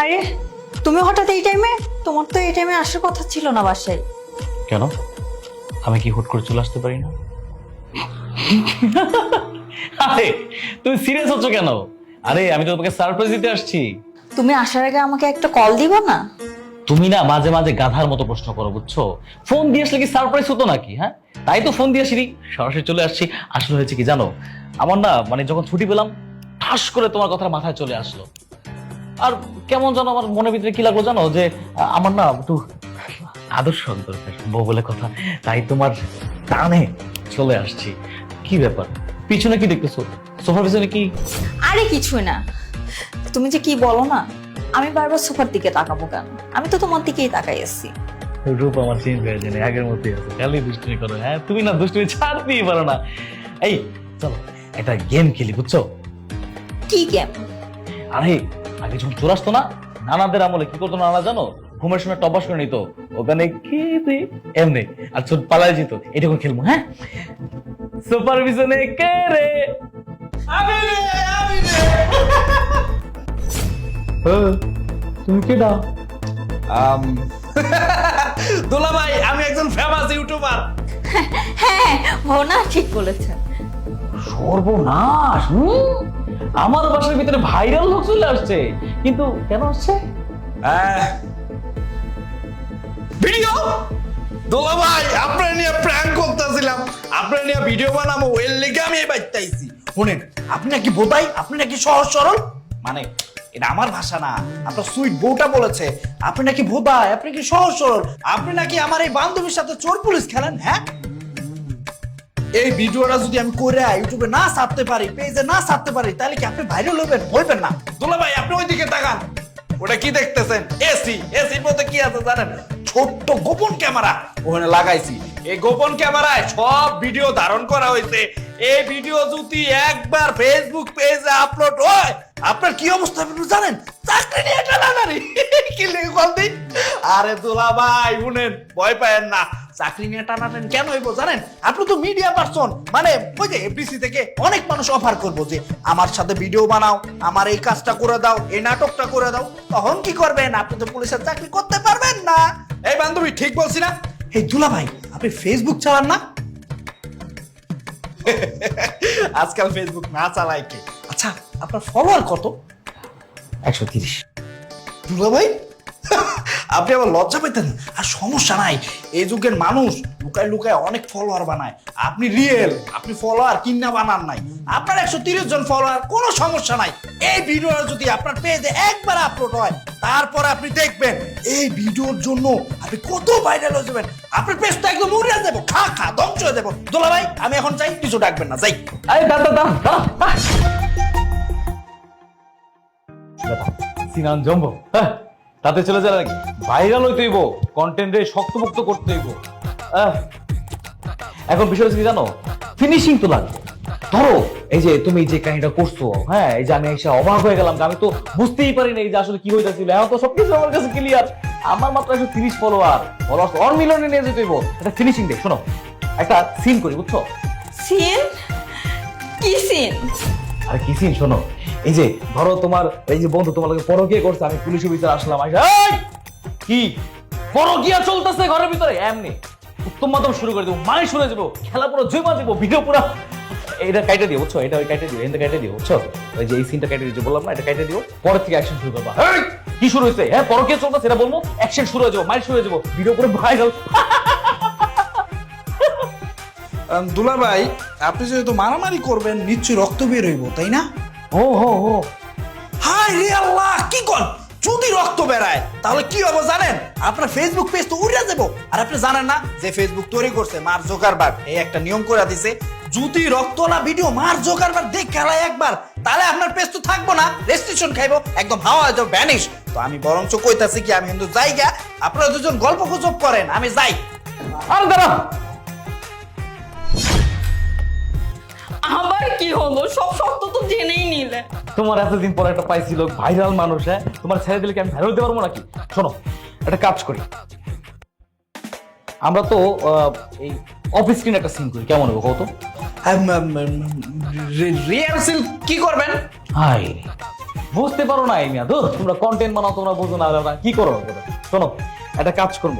আরে তুমি হঠাৎ এই টাইমে তোমার তো এই টাইমে আসার কথা ছিল না বাসায়। কেন? আমি কি হুট করে চলে আসতে পারি না? আরে তুমি সিরিয়াস হচ্ছ কেন? আরে আমি তো তোমাকে সারপ্রাইজ দিতে আসছি। তুমি আসার আগে আমাকে একটা কল দিবা না? তুমি না মাঝে মাঝে গাধার মতো প্রশ্ন করো বুঝছ? ফোন দিয়ে আসলে কি সারপ্রাইজ হতো নাকি হ্যাঁ? তাই তো ফোন দিয়ে আসিনি সরাসরি চলে আসছি। আসলে হয়েছে কি জানো? আমার না মানে যখন ছুটি পেলাম ঠাস করে তোমার কথা মাথায় চলে আসলো। আর কেমন জানো আমার মনের ভিতরে কি লাগল জানো? যে আমার না একটু আদর্শ দরকার বউ বলে কথা। তাই তোমার টানে চলে আসছি। কি ব্যাপার? পিছনে কি দেখতেছো? সোফার পিছনে কি? আরে কিছুই না। তুমি যে কি বলো না আমি বারবার সোফার দিকে তাকাবো কেন? আমি তো তোমার দিকেই তাকাই আছি। রূপ আমার চেঞ্জ হয়ে যায় আগের মতোই আছে। খালি দুষ্টুমি করো হ্যাঁ? তুমি না দুষ্টুমি ছাড়তেই পারো না। এই চলো একটা গেম খেলি বুঝছ? কি গেম আরে আগে যখন চলে আসতো না নানাদের আমলে কি করতো নানা জানো ঘুমের সময় টবাস করে নিত ওখানে কি তুই এমনি আর চোট পালাই যেত এটা করে খেলব হ্যাঁ সুপার ভিশনে কে রে আমি রে আমি রে তুমি কে দাও আম, দুলা ভাই আমি একজন ফেমাস ইউটিউবার হ্যাঁ ও না ঠিক বলেছেন সর্বনাশ হুম? আমার বাসার ভিতরে ভাইরাল লোক চলে আসছে। কিন্তু কেন আসছে? ভিডিও? দুলা ভাই, আপনার নিয়ে প্র্যাঙ্ক করতেছিলাম। আপনার নিয়ে ভিডিও আমি এই বাইতে আইছি। শুনেন, আপনি নাকি বোধাই আপনি নাকি সহজ সরল? মানে এটা আমার ভাষা না, আপনার সুইট বউটা বলেছে। আপনি নাকি বোধায় আপনি কি সহজ সরল? আপনি নাকি আমার এই বান্ধবীর সাথে চোর পুলিশ খেলেন হ্যাঁ? এই ভিডিওটা যদি আমি করে ইউটিউবে না ছাড়তে পারি, পেজে না ছাড়তে পারি, তাহলে কি আপনি ভাইরাল হবেন? হইবেন না। দুলা ভাই, আপনি ওইদিকে তাকান। ওটা কি দেখতেছেন? এসি এসির মধ্যে কি আছে জানেন? ছোট্ট গোপন ক্যামেরা ওখানে লাগাইছি। এই গোপন ক্যামেরায় সব ভিডিও ধারণ করা হয়েছে। এই ভিডিও যদি একবার ফেসবুক পেজে আপলোড হয়, আপনার কি অবস্থা আপনি জানেন? চাকরি নিয়ে টানাটানি। কি লেগে কল দিই আরে দুলা ভাই শুনেন ভয় পায়েন না। চাকরি নিয়ে টানাটানি কেন হইব জানেন? আপনি তো মিডিয়া পারসন মানে ওই যে এফডিসি থেকে অনেক মানুষ অফার করব যে আমার সাথে ভিডিও বানাও আমার এই কাজটা করে দাও এই নাটকটা করে দাও। তখন কি করবেন? আপনি তো পুলিশের চাকরি করতে পারবেন না। এই বান্ধবী ঠিক বলছি না? এই দুলা ভাই আপনি ফেসবুক চালান না? আজকাল ফেসবুক না চালায় কে? আচ্ছা আপনার ফলোয়ার কত? একশো তিরিশ। দুলা ভাই আপনি আবার লজ্জা পেতেন আর সমস্যা নাই এই যুগের মানুষ লুকায় লুকায় অনেক ফলোয়ার বানায়। আপনি রিয়েল আপনি ফলোয়ার কিনা বানান নাই। আপনার একশো তিরিশ জন ফলোয়ার কোনো সমস্যা নাই। এই ভিডিওটা যদি আপনার পেজে একবার আপলোড হয় তারপর আপনি দেখবেন এই ভিডিওর জন্য আপনি কত ভাইরাল হয়ে যাবেন। আপনার পেজ তো একদম উড়ে যাব। খা খা ধ্বংস হয়ে যাব। দোলা ভাই আমি এখন চাই কিছু ডাকবেন না যাই। আরে দাদা দাদা দাদা সিনান জম্বো হ্যাঁ, তাতে চলে যা নাকি? ভাইরাল হইতে হইব কন্টেন্টে শক্তমুক্ত করতে হইব। এখন বিষয় কি জানো? ফিনিশিং তো লাগবে। ধরো, এই যে তুমি যে কাহিনীটা করছ হ্যাঁ এই যে আমি এসে অবাক হয়ে গেলাম আমি তো বুঝতেই পারি না এই যে আসলে কি হইতেছিল। এখন তো সবকিছু আমার কাছে ক্লিয়ার আমার মাত্র একশো তিরিশ ফলোয়ার ফলোয়ার অন মিলিয়নে নিয়ে যেতে হইব। একটা ফিনিশিং দেখ, শোনো। একটা সিন করি, বুঝছ? সিন কি সিন আর কি সিন শোনো। এই যে, ধরো তোমার, এই যে বন্ধু তোমার পরকিয়া করছে, আমি পুলিশ অফিসার আসলাম, আইসা! কি? পরকিয়া চলতেছে ঘরের ভিতরে? এমনি। উত্তম মাধ্যম শুরু করে দেবো মানে শুনে যাব, খেলা পুরো জমা দেবো ভিডিও পুরো। এটা কাইটে দিও, বুঝছ? এটা ওই কাইটে দিও, এটা কাইটে দিও, বুঝছ? ওই যে এই সিনটা কাইটে দিও বললাম না, এটা কাইটে দিও, পরের থেকে অ্যাকশন শুরু করবা। কি শুরু হয়েছে? হ্যাঁ পরকিয়া চলতেছে, এটা বলব অ্যাকশন শুরু হয়ে যাব মাইল শুরু হয়ে যাব ভিডিও পুরো ভাইরাল দুলা ভাই আপনি যেহেতু মারামারি করবেন নিশ্চয়ই রক্ত বের হইব তাই না? ও হো হো। হাই রে আল্লাহ কি কর? যদি রক্ত বেরায় তাহলে কি হবে জানেন? আপনার ফেসবুক পেজ তো উড়ে যাব। আর আপনি জানেন না যে ফেসবুক তৈরি করছে মার জোকারবার এই একটা নিয়ম করে দিছে যদি রক্ত না ভিডিও মার জোকারবার দেখ খেলায় একবার তাহলে আপনার পেজ তো থাকব না। রেস্ট্রিকশন খাইবো একদম হাওয়া হয়ে যাবে ভ্যানিশ তো আমি বরঞ্চ কইতাছি কি আমি কিন্তু জায়গা আপনারা দুজন গল্প গুজব করেন আমি যাই। আর দাঁড়া আবার কি হলো? সব সত্য তো জেনেই নিলে। তোমার এতদিন পর একটা পাইছিল ভাইরাল মানুষ হ্যাঁ? তোমার ছেড়ে দিলে কি আমি ভাইরাল হতে পারব নাকি? শোনো একটা কাজ করি। আমরা তো এই অফিস স্ক্রিন একটা সিন করি। কেমন হবে কত রিহার্সেল কি করবেন? হাই বুঝতে পারো না এই মিয়া ধুর, তোমরা কন্টেন্ট বানাও তোমরা বুঝো না কি করো শোনো একটা কাজ করব।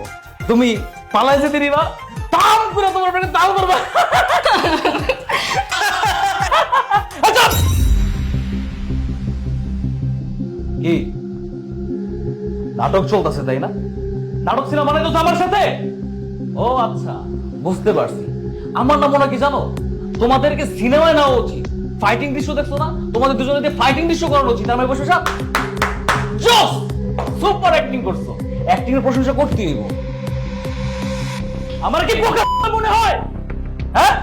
তুমি পালাই যেতে দিবা তোমার পেটে করবা। আচ্ছা! কি? নাটক চলতেছে, তাই না? নাটক সিনেমা মানে তো আমার সাথে? ও আচ্ছা বুঝতে পারছি। আমার নাম মনে কি জানো? তোমাদেরকে সিনেমায় নেওয়া উচিত। ফাইটিং দৃশ্য দেখছ না? তোমাদের দুজনে ফাইটিং দৃশ্য করানো উচিত। আমি বসে সব জোস সুপার অ্যাক্টিং করছ। অ্যাক্টিং এর প্রশংসা করতে হইব। আমার কি মনে হয়? হ্যাঁ?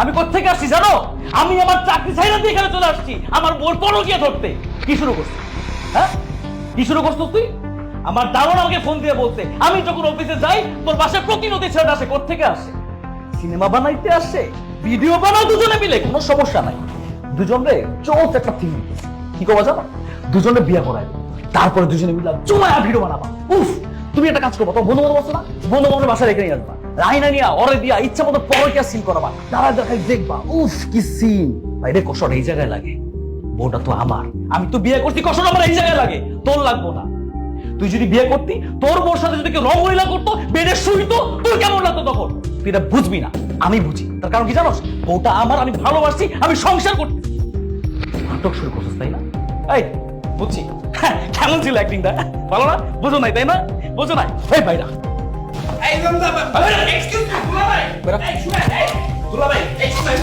আমি কোথেকে আসছি জানো? আমি আমার চাকরি ছাইরা দিয়ে এখানে চলে আসছি। আমার বোর পরকিয়া ধরতে। কি শুরু করছিস? হ্যাঁ? কি শুরু করছিস তুই? আমার দারোয়ান আমাকে ফোন দিয়ে বলছে, আমি যখন অফিসে যাই, তোর বাসায় প্রতিনিধি ছেলেটা আসে কোথেকে আসে? সিনেমা বানাইতে আসে ভিডিও বানাও দুজনে মিলে, কোনো সমস্যা নাই। দুজনে চলছে একটা থিম কি করবা জানো? দুজনে বিয়ে করাই তারপরে দুজনে মিলে জমায়া ভিডিও বানাবা। উফ! তুমি একটা কাজ করব তো বন্ধু বান্ধব আছে না? বন্ধু বান্ধব বাসায় রেখে নিয়ে আসবা। অরে দিয়া ইচ্ছা মতো পরকিয়া সিন করাবা। তারা দেখাই দেখবা উফ কি সিন এই জায়গায় লাগে। বউটা তো আমার। আমি তো বিয়ে করছি আমার এই জায়গায় লাগে। তোর লাগবো না। তুই যদি বিয়ে করতি তোর সাথে যদি কেউ করতো বেডে শুইতো তোর কেমন লাগতো তখন? তুই এটা বুঝবি না। আমি বুঝি। তার কারণ কি জানোস? বউটা আমার আমি ভালোবাসি আমি সংসার করতে নাটক শুরু করছিস তাই না? এই বুঝছি। হ্যাঁ, কেমন ছিল ভালো না? বুঝো নাই তাই না? বুঝো নাই। এই ভাইরা। এই জমজা এক্সকিউজ মি দুলাভাই বেরা। এই শুনেন এই দুলাভাই এই শুনেন